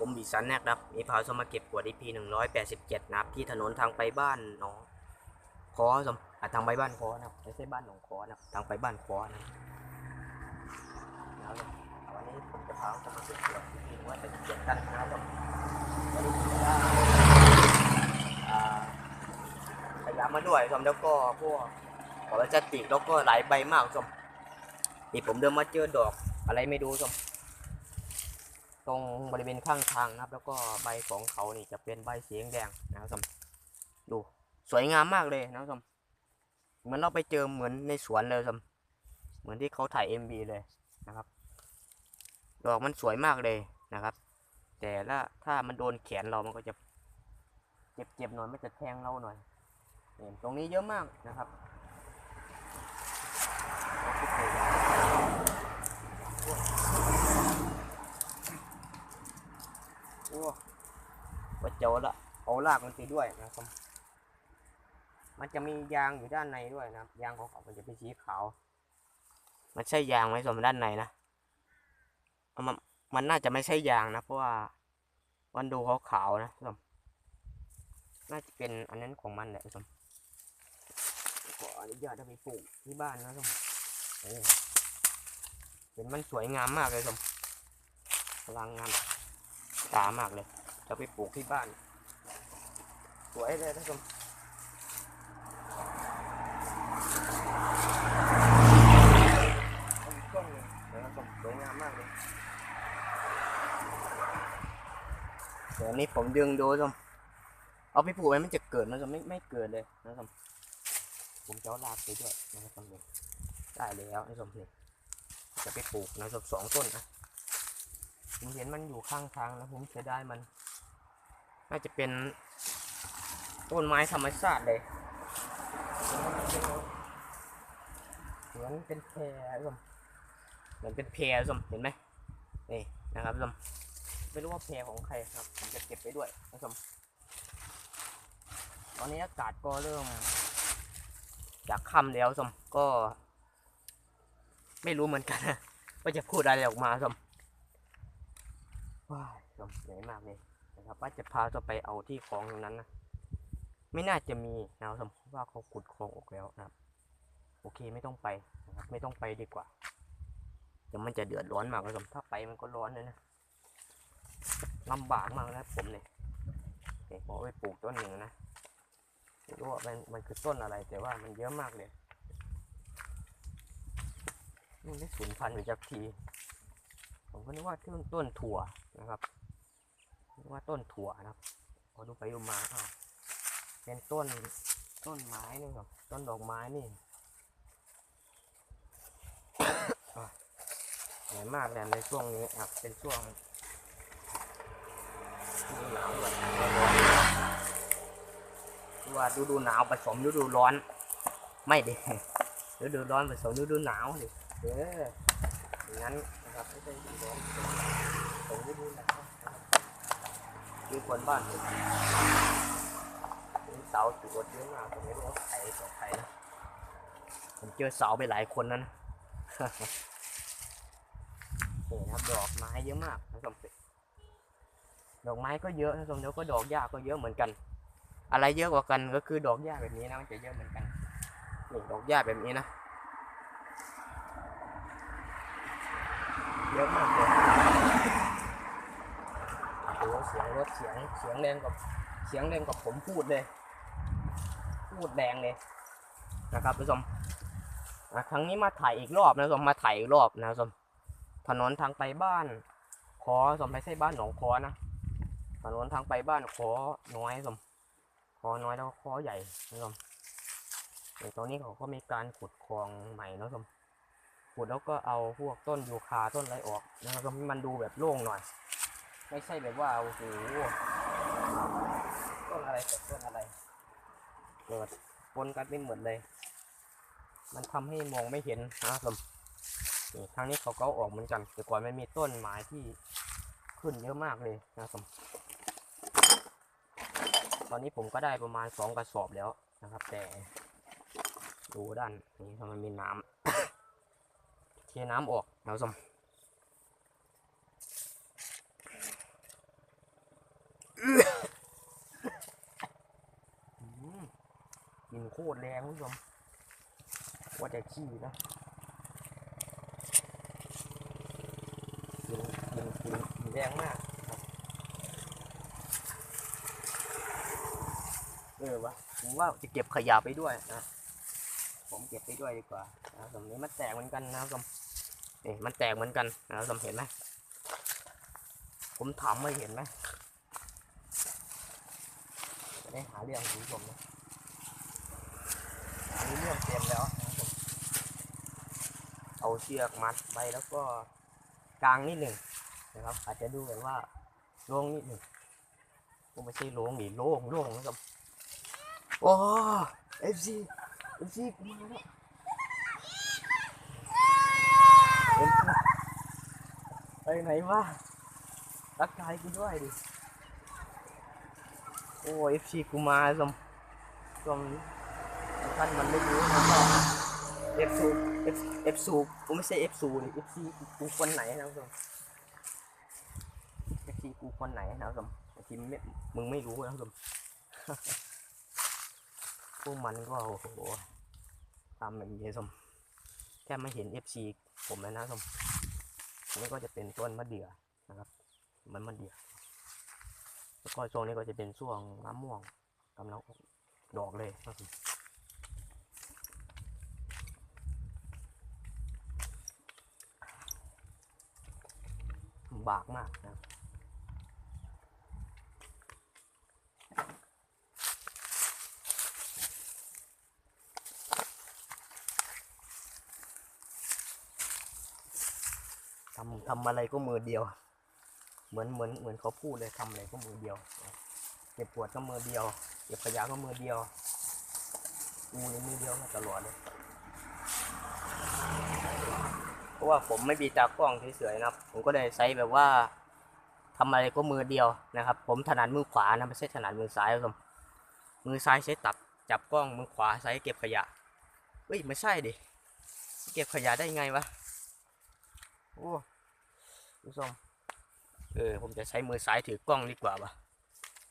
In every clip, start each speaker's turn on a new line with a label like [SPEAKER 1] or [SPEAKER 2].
[SPEAKER 1] ผมบีสันแนกครับ มีพาสมาเก็บขวด EP หนึ่งร้อยแปดสิบเจ็ดนะครับ ที่ถนนทางไปบ้านหนองคอสมอะทางไปบ้านคอนะครับไม่ใช่บ้านหนองคอนะครับทางไปบ้านคอนะครับนะวันนี้ผมจะพาสมาเก็บขวด EP หนึ่งร้อยแปดสิบเจ็ดกันนะครับวันนี้ผมได้อ่าขยะมาด้วยสมแล้วก็พวกขอพลาสติกแล้วก็หลายใบมากสมนี่ผมเดินมาเจอดอกอะไรไม่รู้สม ตรงบริเวณข้างทางนะครับ แล้วก็ใบของเขานี่จะเป็นใบสีแดงนะครับผมดูสวยงามมากเลยนะครับผมเหมือนเราไปเจอเหมือนในสวนเลยครับเหมือนที่เขาถ่าย MV เลยนะครับ ดอกมันสวยมากเลยนะครับ แต่ละถ้ามันโดนแขนเรามันก็จะเจ็บๆหน่อยมันจะแทงเราหน่อยนี่ตรงนี้เยอะมากนะครับ โอ้ว่าเจอละเอาลากมันไปด้วยนะครับ มันจะมียางอยู่ด้านในด้วยนะครับ ยางของเขามันจะเป็นสีขาว มันใช่ยางไหมสมด้านในนะ มันมันน่าจะไม่ใช่ยางนะ เพราะว่ามันดูขาวๆนะสมน่าจะเป็นอันนั้นของมันแหละสมขออนุญาตเอาไปปลูกที่บ้านนะสมเออเห็นมันสวยงามมากเลยสมพลังงาน ตามากเลย จะไปปลูกที่บ้าน สวยเลยท่านผู้ชมเอาอีกกล้องหนึ่งเดี๋ยวท่านผู้ชมสวยงามมากเลยเดี๋ยวนี้ผมดึงดูท่านผู้ชมเอาไปปลูกไว้มันจะเกิดนะท่านผู้ชมไม่ไม่เกิดเลยนะท่านผู้ชมผมจะเอารากไปด้วยนะครับชมได้แล้วนผู้ชมนี่จะไปปลูกนะชมสองต้นนะ เห็นมันอยู่ข้างทางแล้วผมเสียดายมัน น่าจะเป็นต้นไม้ธรรมชาติเลยเหมือนเป็นแพรสมเหมือนเป็นแพรสมเห็นไหมนี่นะครับสมไม่รู้ว่าแพรของใครครับผมจะเก็บไปด้วยนะสมตอนนี้อากาศก็เริ่มจากค่ำแล้วสมก็ ไม่รู้เหมือนกันว่าจะพูดอะไรออกมาสม ว้ายลมเหนื่อยมากเลยนะครับว่าจะพาจะไปเอาที่คลองตรงนั้นนะไม่น่าจะมีนะครับสมมติว่าเขาขุดคลองออกแล้วนะครับ โอเคไม่ต้องไปนะครับ ไม่ต้องไปดีกว่าเดี๋ยวมันจะเดือดร้อนมากเลยสมถ้าไปมันก็ร้อนเลยนะลำบากมากนะผมเนี่ยเดี๋ยวผมเอไปปลูกต้นหนึ่งนะไม่รู้ว่ามันมันคือต้นอะไร แต่ว่ามันเยอะมากเลยมันได้สูญพันธุ์อยู่จากที ผมก็นึกว่าต้นต้นถั่วนะครับนึกว่าต้นถั่วนะครับพอดูไปดูมาอ้าวเป็นต้นต้นไม้นี่ครับ ต้นดอกไม้นี่อะเหนื่อยมากเลยในช่วงนี้ครับเป็นช่วงฤดูหนาวแบบร้อนๆว่าฤดูหนาวผสมฤดูร้อน ไม่ดิฤดูร้อนผสมฤดูหนาวดิเอออย่างนั้น นะครับไม่ใช่ฤดูร้อนผสมฤดูหนาวนะครับมีคนบ้านผมมีเสาจุดเยอะมากผมไม่รู้ว่าใครต่อใครนะผมเจอเสาไปหลายคนนั้นนี่นะครับดอกไม้เยอะมากนะครับดอกไม้ก็เยอะนะครับแล้วก็ดอกหญ้าก็เยอะเหมือนกัน อะไรเยอะกว่ากันก็คือดอกหญ้าแบบนี้นะมันจะเยอะเหมือนกันนี่ดอกหญ้าแบบนี้นะ เยอะมากเลยโอ้เสียงรถเสียงเสียงแรงกับเสียงแรงกับผมพูดเลย พูดแรงเลยนะครับผู้ชมครั้งนี้มาถ่ายอีกรอบนะผู้ชมมาถ่ายอีกรอบนะผู้ชมถนนทางไปบ้านขอสมไม่ใช่บ้านหนองคอนะถนนทางไปบ้านขอน้อยสมคอน้อยแล้วก็คอใหญ่นะผู้ชมตรงนี้เขาก็มีการขุดคลองใหม่นะผู้ชม ขุดแล้วก็เอาพวกต้นยูคาต้นอะไรออกนะครับให้มันดูแบบโล่งหน่อย ไม่ใช่แบบว่าโอ้โหต้นอะไรกับต้นอะไรเกิดปนกันไปหมดเลย มันทำให้มองไม่เห็นนะครับนี่ทางนี้เขาก็อออกเหมือนกัน แต่ก่อนมันมีต้นไม้ที่ขึ้นเยอะมากเลยนะครับตอนนี้ผมก็ได้ประมาณสองกระสอบแล้วนะครับ แต่ดูด้านนี้ทำไมมีน้ำ เทน้ำออกเอวสมกินโคตรแรงคุณผู้ชมว่าจะขี้นะกินกินกินแรงมากเออวะผมว่าจะเก็บขยะไปด้วยนะผมเก็บไปด้วยดีกว่านะสมนี้มันแตกเหมือนกันนะครับสม นี่มันแตกเหมือนกันนะครับผมเห็นไหมผมถามไม่เห็นไหมจะได้หาเรื่องคุณผู้ชมนะนี่เรื่องเต็มแล้วนะครับเอาเชือกมัดไปแล้วก็กางนิดหนึ่งนะครับ อาจจะดูแบบว่าโล่งนิดหนึ่งผมไม่ใช่โล่งหรือโล่งโล่งนะครับโอ้เอฟซีเอฟซีมาแล้วเอ็ม ไปไหนวะรักทายกูด้วยดิ โอ้เอฟซีกูมาสมสมท่านมันไม่รู้นะก็เอฟซูเอฟเอฟซูกูไม่ใช่เอฟซูนี่เอฟซีกูคนไหนนะสมเอฟซีกูคนไหนนะสมบางทีมมึงไม่รู้นะสมพวกมันก็โอ้โหทำแบบนี้สมแค่ไม่เห็นเอฟซีผมแล้วนะสม นี่ก็จะเป็นต้นมะเดื่อนะครับ มันมะเดื่อแล้วก็ช่วงนี้ก็จะเป็นช่วงน้ำม่วงกำลังดอกเลยครับผมลำบากมากนะครับ ทำอะไรก็มือเดียว เหมือนเหมือนเหมือนเขาพูดเลยทำอะไรก็มือเดียว เก็บปวดก็มือเดียว เก็บขยะก็มือเดียวกูในมือเดียวมาตลอดเลยเพราะว่าผมไม่มีตากล้องเฉยๆนะครับ ผมก็เลยใช้แบบว่าทำอะไรก็มือเดียวนะครับ ผมถนัดมือขวานะไม่ใช่ถนัดมือซ้ายครับมมือซ้ายใช้ตับจับกล้องมือขวาใช้เก็บขยะเฮ้ยไม่ใช่ดิเก็บขยะได้ไงวะโอ้ ผู้ชมเออผมจะใช้มือซ้ายถือกล้องดีกว่าปะ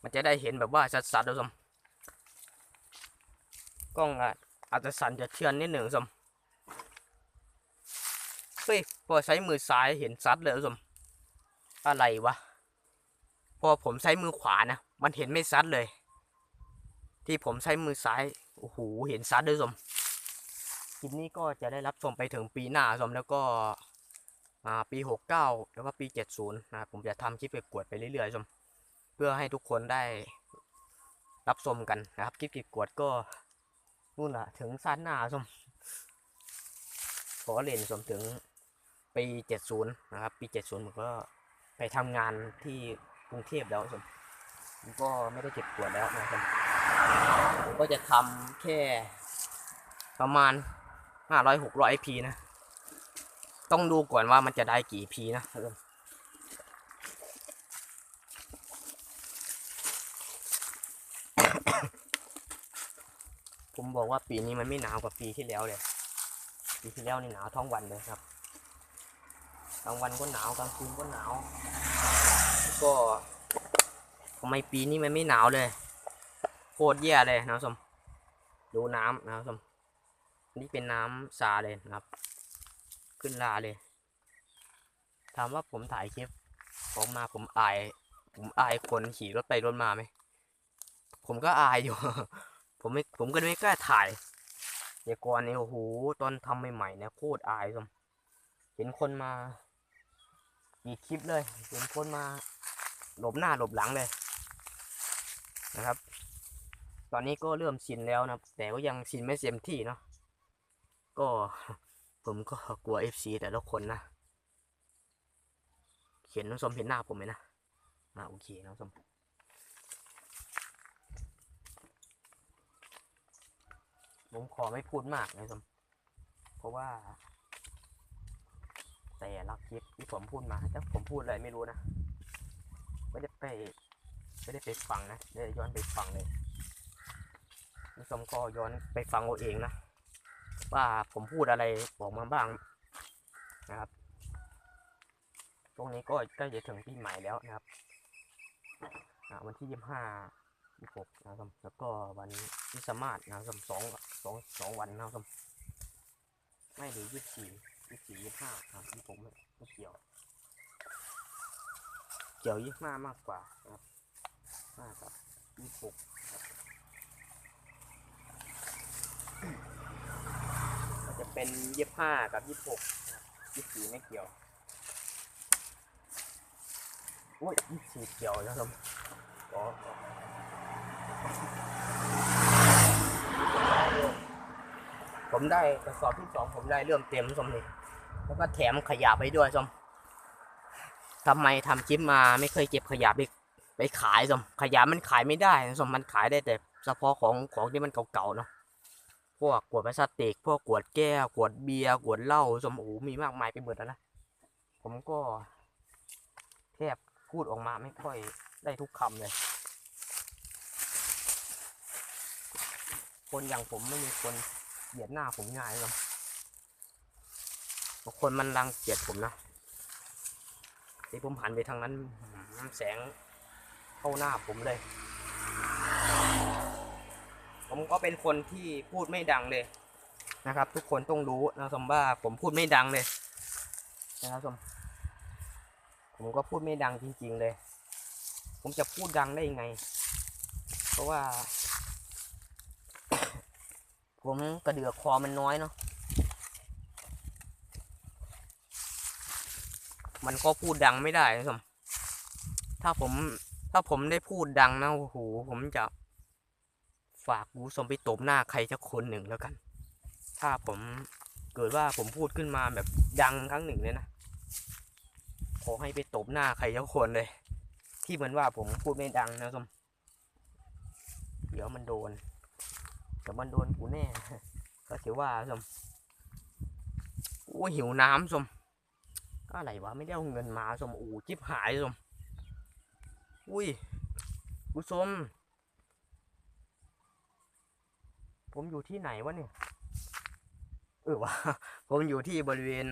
[SPEAKER 1] มันจะได้เห็นแบบว่าชัดๆนะสมกล้องอะอาจจะสั่นจะเทือนนิดหนึ่งสมเฮ้ยพอใช้มือซ้ายเห็นชัดเลยสมอะไรวะพอผมใช้มือขวานะมันเห็นไม่ชัดเลย ที่ผมใช้มือซ้ายโอ้โหเห็นชัดเลยสมคลิปนี้ก็จะได้รับชมไปถึงปีหน้าสมแล้วก็ อ่าปี 69แล้วก็ปี 70นะครับผมจะทำคลิปเก็บกวดไปเรื่อยๆชมเพื่อให้ทุกคนได้รับชมกันนะครับคลิปเก็บกวดก็นู่นละถึงสั้นหน้าชมขอเรียนชมถึงปี 70 นะครับ ปี 70 ผมก็ไปทำงานที่กรุงเทพแล้วชมผมก็ไม่ได้เก็บกวดแล้วนะครับผมก็จะทำแค่ประมาณ500-600 IP นะ ต้องดูก่อนว่ามันจะได้กี่พีนะครับผมบอกว่าปีนี้มันไม่หนาวกว่าปีที่แล้วเลย ปีที่แล้วนี่หนาวทั้งวันเลยครับกลางวันก็หนาวกลางคืนก็หนาวก็ทำไมปีนี้มันไม่หนาวเลยโคตรแย่เลยนะสมดูน้ำนะสมนี่เป็นน้ำซาเลยนะครับ ขึ้นลาเลย ถามว่าผมถ่ายคลิป ผมมาผมอาย ผมอายคนขี่รถไปรถมาไหม ผมก็อายอยู่ ผมไม่ผมก็ไม่กล้าถ่ายเดี๋ยวก่อนนี่โอ้โหตอนทำใหม่ๆเนี่ยโคตรอายสมเห็นคนมากี่คลิปเลย เห็นคนมาหลบหน้าหลบหลังเลยนะครับ ตอนนี้ก็เริ่มชินแล้วนะแต่ก็ยังชินไม่เต็มที่เนาะก็ ผมก็กลัว FC แต่ละคนนะ เห็นน้องสมเห็นหน้าผมไหมนะอ่าโอเคน้องสมผมขอไม่พูดมากนะสมเพราะว่า แต่ละคลิปที่ผมพูดมาถ้าผมพูดอะไรไม่รู้นะไม่ได้ไปไม่ได้ไปฟังนะไม่ได้ย้อนไปฟังเลยน้องสมก็ย้อนไปฟังเอาเองนะ ว่าผมพูดอะไรบอกมาบ้างนะครับตรงนี้ก็ใกล้จะถึงปีใหม่แล้วนะครับวันที่ยี่ห้ายี่หกนะครับแล้วก็วันวิสามาสนะครับสองสองสองวันนะครับไม่หรือยี่สี่ยี่สี่ยี่ห้าครับที่ผมไม่เกี่ยว เกี่ยวยี่ห้ามากกว่านะครับห้ากับยี่หกครับ เป็นยี่ห้ากับยี่หกยี่สี่ไม่เกี่ยวโอ้ยยี่สี่เกี่ยวนะครับอ๋อผมได้กระสอบที่สองผมได้เริ่มเต็มสมเลยแล้วก็แถมขยะไปด้วยสมทำไมทำคลิปมาไม่เคยเก็บขยะไปไปขายสมขยะมันขายไม่ได้สมมันขายได้แต่เฉพาะของของที่มันเก่าๆเนาะ พวกขวดพลาสติก พวกขวดแก้ว ขวดเบียร์ ขวดเหล้า สมโอ้โหมีมากมายไปหมดแล้วนะ ผมก็แทบพูดออกมาไม่ค่อยได้ทุกคำเลย คนอย่างผมไม่มีคนเหยียดหน้าผมง่ายหรอกบางคนมันรังเกียจผมนะที่ผมหันไปทางนั้นแสงเข้าหน้าผมเลย ผมก็เป็นคนที่พูดไม่ดังเลยนะครับ ทุกคนต้องรู้นะสมว่าผมพูดไม่ดังเลยนะครับสมผมก็พูดไม่ดังจริง ๆเลย ผมจะพูดดังได้ยังไง เพราะว่า ผมกระเดือกคอมันน้อยเนาะมันก็พูดดังไม่ได้นะสมถ้าผม ถ้าผมได้พูดดังนะโอ้โหผมจะ ฝากกูสมไปตบหน้าใครสักคนหนึ่งแล้วกัน ถ้าผมเกิดว่าผมพูดขึ้นมาแบบดังครั้งหนึ่งเลยนะ ขอให้ไปตบหน้าใครสักคนเลย ที่เหมือนว่าผมพูดไม่ดังนะสมเดี๋ยวมันโดนเดี๋ยวมันโดนกูแน่ ก็ถือว่าสมโอ้หิวน้ำสมอะไรวะไม่ได้เอาเงินมาสมอูจิบหายสมอุ้ยผู้ชม ผมอยู่ที่ไหนวะเนี่ยเออวะผมอยู่ที่บริเวณ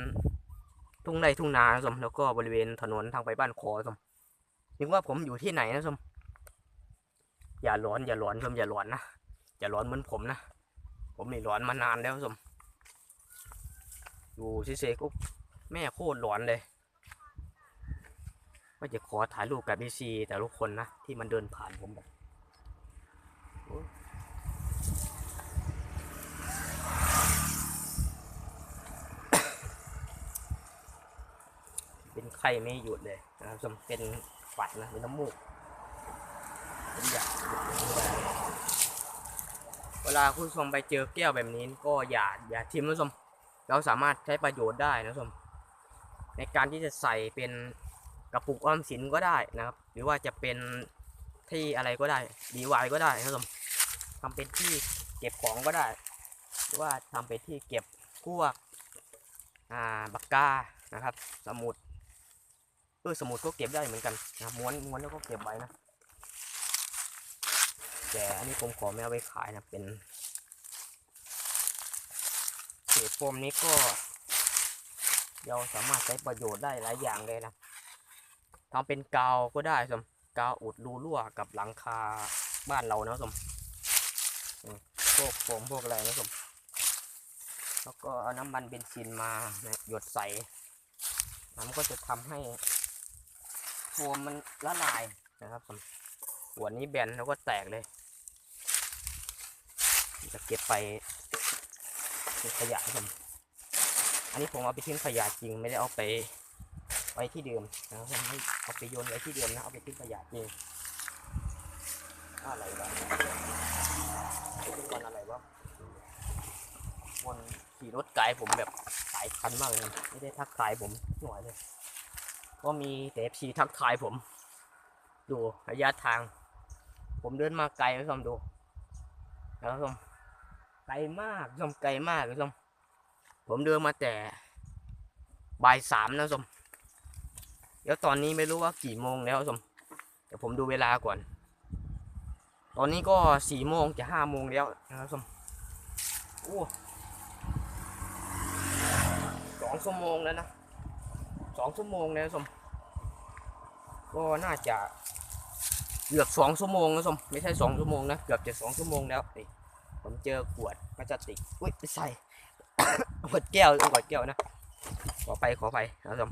[SPEAKER 1] ทุ่งไร่ทุ่งนาสมแล้วก็บริเวณถนนทางไปบ้านคอสมนึกว่าผมอยู่ที่ไหนนะสมอย่าร้อนอย่าร้อนสมอย่าร้อนนะอย่าร้อนเหมือนผมนะผมนี่ร้อนมานานแล้วสมอยู่เฉยๆก็แม่โคตรหลอนเลยว่าจะขอถ่ายรูปกับพีซีแต่ละคนนะที่มันเดินผ่านผมแบบโอ๊ย เป็นไข้ไม่หยุดเลยนะครับเป็นฝัดนะเป็นน้ำมูกผมอยากเวลาคุณผู้ชมไปเจอแก้วแบบนี้ก็อย่าอย่าทิ้มนะผู้ชมเราสามารถใช้ประโยชน์ได้นะผู้ชมในการที่จะใส่เป็นกระปุกออมสินก็ได้นะครับ หรือว่าจะเป็นที่อะไรก็ได้ดีวายก็ได้นะครับผมทำเป็นที่เก็บของก็ได้ หรือว่าทำเป็นที่เก็บพวกอ่าปากกานะครับ สมุด ออสมุดก็เก็บได้เหมือนกันนะม้วนม้วนแล้วก็เก็บไว้นะ แต่อันนี้ผมขอไม่เอาไปขายนะเป็นเศษโฟมนี้ก็ เราสามารถใช้ประโยชน์ได้หลายอย่างเลยนะทำเป็นกาวก็ได้สมกาวอุดรูรั่วกับหลังคาบ้านเรานะสมอืมพวกโฟมพวกอะไรนะสมแล้วก็เอาน้ำมันเบนซินมานะหยดใส่น้ำก็จะทำให้ โฟมมันละลายนะครับสมหัวนี้แบนแล้วก็แตกเลย จะเก็บไปเป็นขยะครับผมอันนี้ผมเอาไปทิ้งขยะจริงไม่ได้เอาไปไว้ที่เดิมนะครับผมไม่เอาไปโยนไว้ที่เดิมนะเอาไปทิ้งขยะจริงอะไรวะวันอะไรวะวันขี่รถไกลผมแบบหลายคันมากเลยนะไม่ได้ทักทายผมหน่อยเลย ก็มีแต่พีทักทายผม ดูระยะทาง ผมเดินมาไกลนะคุณผู้ชมดูนะครับผมไกลมากชมไกลมากคุณผู้ชมผมเดินมาแต่บ่ายสามนะคุณผู้ชมเดี๋ยวตอนนี้ไม่รู้ว่ากี่โมงแล้วคุณผู้ชมเดี๋ยวผมดูเวลาก่อน ตอนนี้ก็สี่โมงจะห้าโมงแล้วนะครับคุณผู้ชมโอ้สองชั่วโมงแล้วนะสองชั่วโมงแล้วคุณผู้ชม ก็น่าจะเกือบสองชั่วโมงนะสมไม่ใช่สองชั่วโมงนะเกือบจะสองชั่วโมงแล้วนี่ผมเจอขวดพลาสติกอุ้ยไม่ใช่ขวดแก้วขวดแก้วนะขอไปขอไปนะสม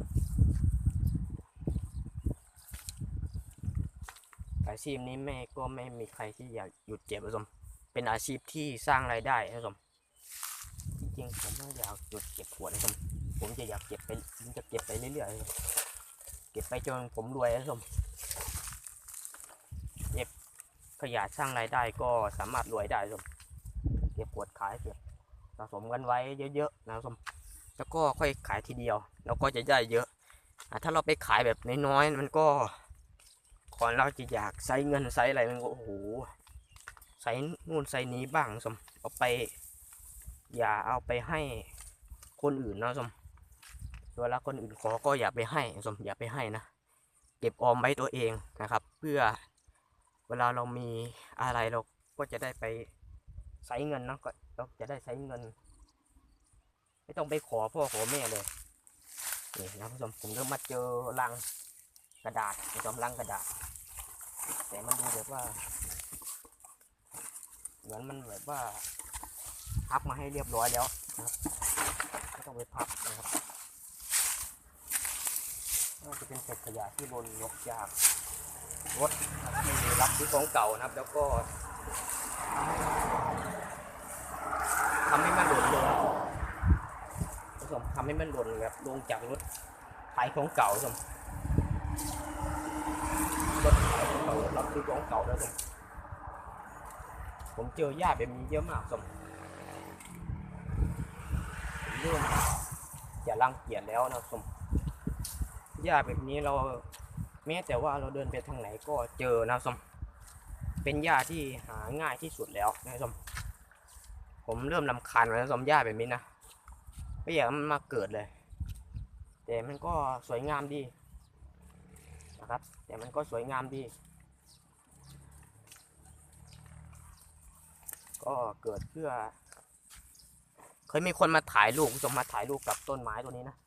[SPEAKER 1] อาชีพนี้แม่ก็ไม่มีใครที่อยากหยุดเก็บนะสมเป็นอาชีพที่สร้างรายได้นะสมจริงๆผมไม่อยากหยุดเก็บขวดนะสมผมจะอยากเก็บไปผมจะเก็บไปเรื่อยๆ เก็บไปจนผมรวยนะสมขยะสร้างรายได้ก็สามารถรวยได้ครับเก็บขวดขายเก็บสะสมกันไว้เยอะๆนะครับแล้วก็ค่อยขายทีเดียวเราก็จะได้เยอะอะถ้าเราไปขายแบบน้อยๆมันก็ก่อนเราจะอยากใช้เงินใช้อะไรมันก็โอ้โหใช้นู่นใช้นี้บ้างสมเอาไป อย่าเอาไปให้คนอื่นนะสม เวลาคนอื่นขอก็อย่าไปให้สมอย่าไปให้นะ เก็บออมไว้ตัวเองนะครับ เพื่อเวลาเรามีอะไรเราก็จะได้ไปใช้เงินเนาะก็เราจะได้ใช้เงิน ไม่ต้องไปขอพ่อขอแม่เลยนี่นะผู้ชมผมเริ่มมาเจอลังกระดาษผู้ชมลังกระดาษ แต่มันดูแบบว่า เหมือนมันแบบว่าพับมาให้เรียบร้อยแล้วนะครับไม่ต้องไปพับนะครับ เป็นเศษขยะที่บนยกจากรถที่รับซื้อของเก่านะครับ แล้วก็ทำให้มันหล่นลงผสมทำให้มันหล่นแบบลงจากรถขายของเก่าผสมรถขายของเก่ารับซื้อของเก่าแล้วผสมผมเจอญาติแบบนี้เยอะมากผสมผมเริ่มจะรังเกียจแล้วนะผสม หญ้าแบบนี้เราแม้แต่ว่าเราเดินไปทางไหนก็เจอนะสมเป็นหญ้าที่หาง่ายที่สุดแล้วนะสมผมเริ่มลำคาญแล้วสมหญ้าแบบนี้นะไม่อยากให้มันมาเกิดเลย แต่มันก็สวยงามดีนะครับ แต่มันก็สวยงามดี ก็เกิดเพื่อ เคยมีคนมาถ่ายรูปคุณผู้ชมมาถ่ายรูปกับต้นไม้ตัวนี้นะ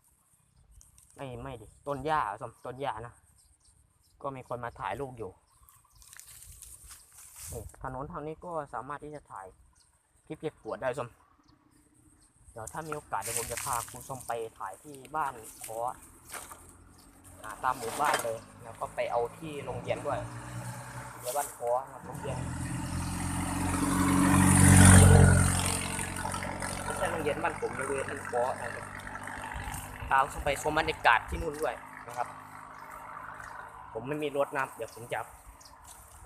[SPEAKER 1] ไม่ไม่ดิต้นหญ้าสมต้นหญ้านะ ก็มีคนมาถ่ายรูปอยู่นี่ถนนทางนี้ก็สามารถที่จะถ่ายคลิปเก็บขวดได้ชมเดี๋ยวถ้ามีโอกาสเดี๋ยวผมจะพาคุณชมไปถ่ายที่บ้านขออ่าตามหมู่บ้านเลย แล้วก็ไปเอาที่โรงเรียนด้วยเดี๋ยวบ้านขอนะครับโรงเรียนไม่ใช่โรงเรียนบ้านผมโรงเรียนบ้านขอนะครับ พาคุณชมไปชมบรรยากาศที่นู่นด้วยนะครับ ผมไม่มีรถนะเดี๋ยวผมจะ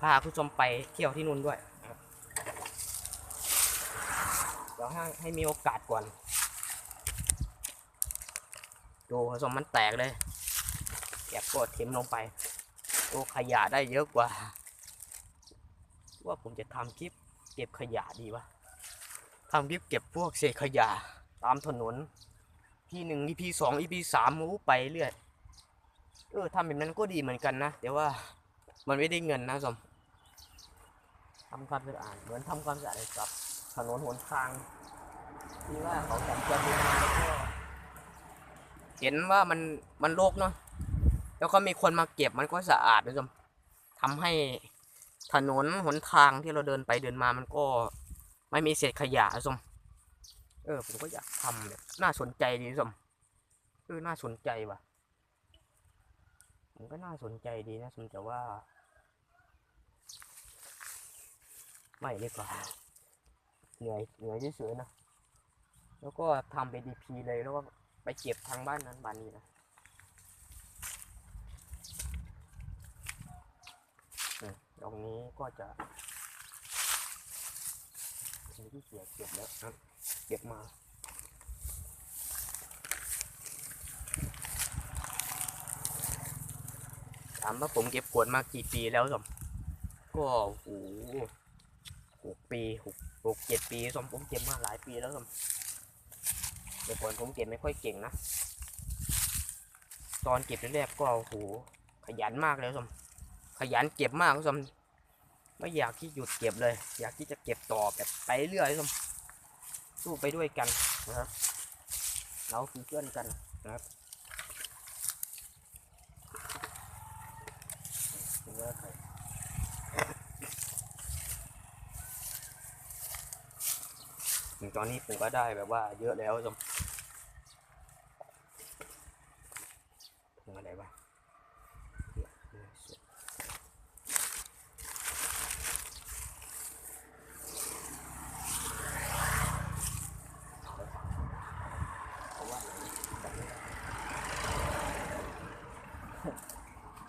[SPEAKER 1] พาผู้ชมไปเที่ยวที่นู่นด้วยเดี๋ยวให้ให้มีโอกาสก่อน ดูผสมมันแตกเลยแกบก็เทมลงไปโอ้ขยะได้เยอะกว่า ว่าผมจะทำคลิปเก็บขยะดีวะทำคลิปเก็บพวกเศษขยะตามถนน พีหนึ่งอีพีสองอีพีสามมูไปเรื่อยเออทำแบบนั้นก็ดีเหมือนกันนะแต่ว่ามันไม่ได้เงินนะสมทำความสะอาดเหมือนทำความสะอาดกับถนนหนทาง ที่ว่าเขาสัญจรไปมาแล้วก็เห็นว่ามันมันโรคเนาะแล้วก็มีคนมาเก็บมันก็สะอาดนะสมทำให้ถนนหนทางที่เราเดินไปเดินมามันก็ไม่มีเศษขยะนะสม เออผมก็อยากทำแบบน่าสนใจดีสมเออน่าสนใจว่ะมันก็น่าสนใจดีนะสมแต่ว่า ไม่ดีกว่าเหนื่อยเหนื่อยเฉยๆนะแล้วก็ทำเป็นดีพีเลยแล้วก็ไปเก็บทางบ้านนั้นบ้านนี้นะตรงนี้ก็จะมีที่เสียเก็บแล้วนะ เก็บมาถามว่าผมเก็บขวดมากี่ปีแล้วสมก็โอ้หหกปีหกหกเจ็ดปีสมผมเก็บมาหลายปีแล้วสมแต่ก่อนผมเก็บไม่ค่อยเก่งนะ ตอนเก็บแรกๆก็โอ้โหขยันมากเลยสมขยันเก็บมากสมไม่อยากที่หยุดเก็บเลย อยากที่จะเก็บต่อแบบไปเรื่อยสม สู้ไปด้วยกันนะครับเราคือเพื่อนกันนะครับอไข่ถึงตอนนี้ปูก็ได้แบบว่าเยอะแล้วจม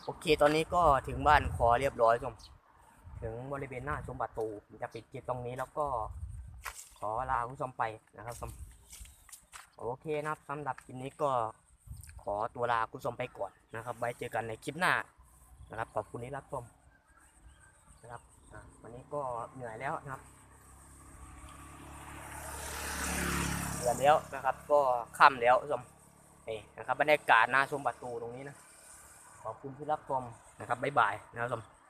[SPEAKER 1] โอเค ตอนนี้ก็ถึงบ้านขอเรียบร้อยชมถึงบริเวณหน้าชมประตูจะปิดคลิปตรงนี้แล้วก็ขอลาคุณผู้ชมไปนะครับชมโอเคนะครับสำหรับคลิปนี้ก็ขอตัวลาคุณผู้ชมไปก่อนนะครับ ไว้เจอกันในคลิปหน้านะครับขอบคุณที่รับชมนะครับวันนี้ก็เหนื่อยแล้วนะครับเหนื่อยแล้วนะครับ ก็ค่ำแล้วชมนี่นะครับบรรยากาศหน้าชมประตูตรงนี้นะ ขอบคุณที่รับชมนะครับบ๊ายบายนะครับคุณผู้ชม